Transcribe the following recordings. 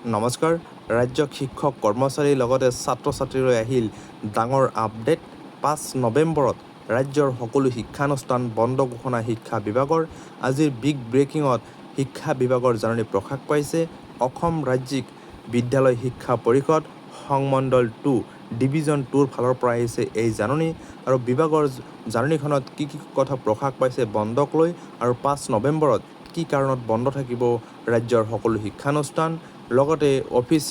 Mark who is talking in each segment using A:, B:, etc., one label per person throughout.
A: নমস্কাৰ। ৰাজ্যক শিক্ষক কৰ্মচাৰীৰ লগতে ছাত্ৰ ছাত্ৰীলৈ আহিল ডাঙৰ আপডেট। পাঁচ নৱেম্বৰত ৰাজ্যৰ সকলো শিক্ষানুষ্ঠান বন্ধ ঘোষণা শিক্ষা বিভাগৰ। আজিৰ বিগ ব্ৰেকিঙত শিক্ষা বিভাগৰ জাননী প্ৰকাশ পাইছে। অসম ৰাজ্যিক বিদ্যালয় শিক্ষা পৰিষদ সংমণ্ডল টু, ডিভিজন টুৰ ফালৰ পৰা আহিছে এই জাননী। আৰু বিভাগৰ জাননীখনত কি কি কথা প্ৰকাশ পাইছে বন্ধক লৈ। আৰু পাঁচ নৱেম্বৰত কি কাৰণত বন্ধ থাকিব ৰাজ্যৰ সকলো শিক্ষানুষ্ঠান? লগতে অফিচ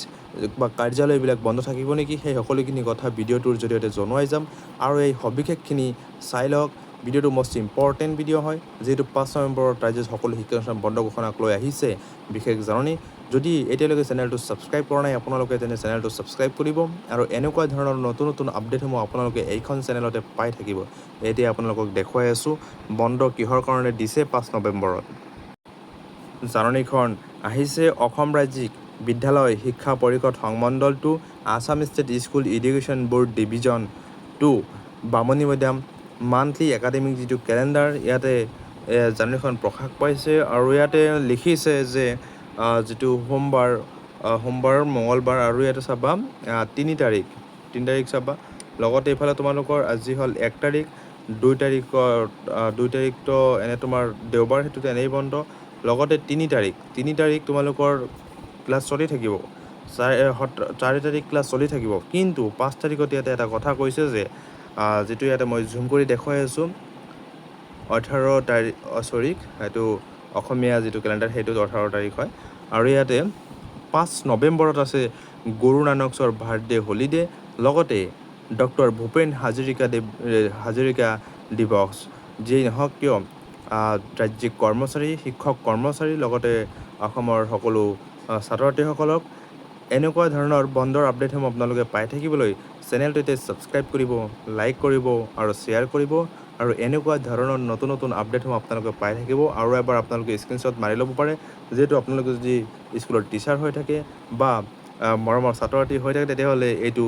A: বা কাৰ্যালয়বিলাক বন্ধ থাকিব নেকি? সেই সকলোখিনি কথা ভিডিঅ'টোৰ জৰিয়তে জনোৱাই যাম। আৰু এই সবিশেষখিনি চাই লওক। ভিডিঅ'টো মষ্ট ইম্পৰ্টেণ্ট ভিডিঅ' হয়। যিহেতু পাঁচ নৱেম্বৰত ৰাজ্যৰ সকলো শিক্ষানুষ্ঠান বন্ধ ঘোষণাক লৈ আহিছে, বিশেষ জাননী। যদি এতিয়ালৈকে চেনেলটো ছাবস্ক্ৰাইব কৰা নাই, আপোনালোকে তেনে চেনেলটো ছাবস্ক্ৰাইব কৰিব। আৰু এনেকুৱা ধৰণৰ নতুন নতুন আপডেটসমূহ আপোনালোকে এইখন চেনেলতে পাই থাকিব। এতিয়া আপোনালোকক দেখুৱাই আছোঁ, বন্ধ কিহৰ কাৰণে দিছে পাঁচ নৱেম্বৰত? জাননীখন আহিছে অসম ৰাজ্যিক বিদ্যালয় শিক্ষা পৰিষদ সংমণ্ডল to Assam state school education board division to Bamuni Maidam monthly academic যিটো কেলেণ্ডাৰ, ইয়াতে জাননীখন প্ৰকাশ পাইছে আৰু ইয়াতে লিখিছে যে যিটো সোমবাৰ সোমবাৰ মঙলবাৰ আৰু ইয়াতে চাবা তিনি তাৰিখ তিনি তাৰিখ চাবা, লগতে এইফালে তোমালোকৰ আজি হ'ল এক তাৰিখ, দুই তাৰিখৰ দুই তাৰিখটো এনে তোমাৰ দেওবাৰ, সেইটোতো এনেই বন্ধ লগতে তিনি তাৰিখ তিনি তাৰিখ তোমালোকৰ ক্লাছ চলি থাকিব। চাৰি চাৰি তাৰিখ ক্লাছ চলি থাকিব। কিন্তু পাঁচ তাৰিখত ইয়াতে এটা কথা কৈছে যে যিটো ইয়াতে মই জুম কৰি দেখুৱাই আছোঁ, ওঠৰ তাৰিখ চৰি এইটো অসমীয়া যিটো কেলেণ্ডাৰ সেইটো ওঠৰ তাৰিখ হয়। আৰু ইয়াতে পাঁচ নৱেম্বৰত আছে গুৰু নানকছৰ বাৰ্থডে হলিডে লগতে ডক্টৰ ভূপেন হাজৰিকা দেৱ হাজৰিকা দিৱস। যিয়েই নহওক কিয় ৰাজ্যিক কৰ্মচাৰী, শিক্ষক কৰ্মচাৰী, লগতে অসমৰ সকলো ছাত্ৰ ছাত্ৰীসকলক এনেকুৱা ধৰণৰ বন্ধৰ আপডেটসমূহ আপোনালোকে পাই থাকিবলৈ চেনেলটোতে ছাবস্ক্ৰাইব কৰিব, লাইক কৰিব আৰু শ্বেয়াৰ কৰিব আৰু এনেকুৱা ধৰণৰ নতুন নতুন আপডেটসমূহ আপোনালোকে পাই থাকিব আৰু এবাৰ আপোনালোকে স্ক্ৰীনশ্বট মাৰি ল'ব পাৰে। যিহেতু আপোনালোকে যদি স্কুলৰ টিচাৰ হৈ থাকে বা মৰমৰ ছাত্ৰ ছাত্ৰী হৈ থাকে, তেতিয়াহ'লে এইটো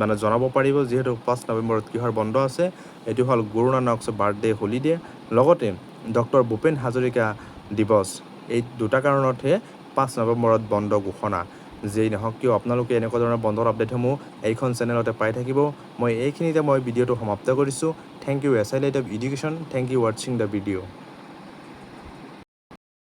A: মানে জনাব পাৰিব, যিহেতু পাঁচ নৱেম্বৰত কিহৰ বন্ধ আছে এইটো হ'ল গুৰু নানকছ বাৰ্থডে হলিডে লগতে ডক্টৰ ভূপেন হাজৰিকা দিৱস। এই দুটা কাৰণতহে পাঁচ নৱেম্বৰত বন্ধ ঘোষণা। যেই নহওক কিয়, আপোনালোকে এনেকুৱা ধৰণৰ বন্ধৰ আপডেটসমূহ এইখন চেনেলতে পাই থাকিব। মই এইখিনিতে মই ভিডিঅ'টো সমাপ্ত কৰিছোঁ। Thank you S I light of education thank you ৱাটছিং the ভিডিঅ'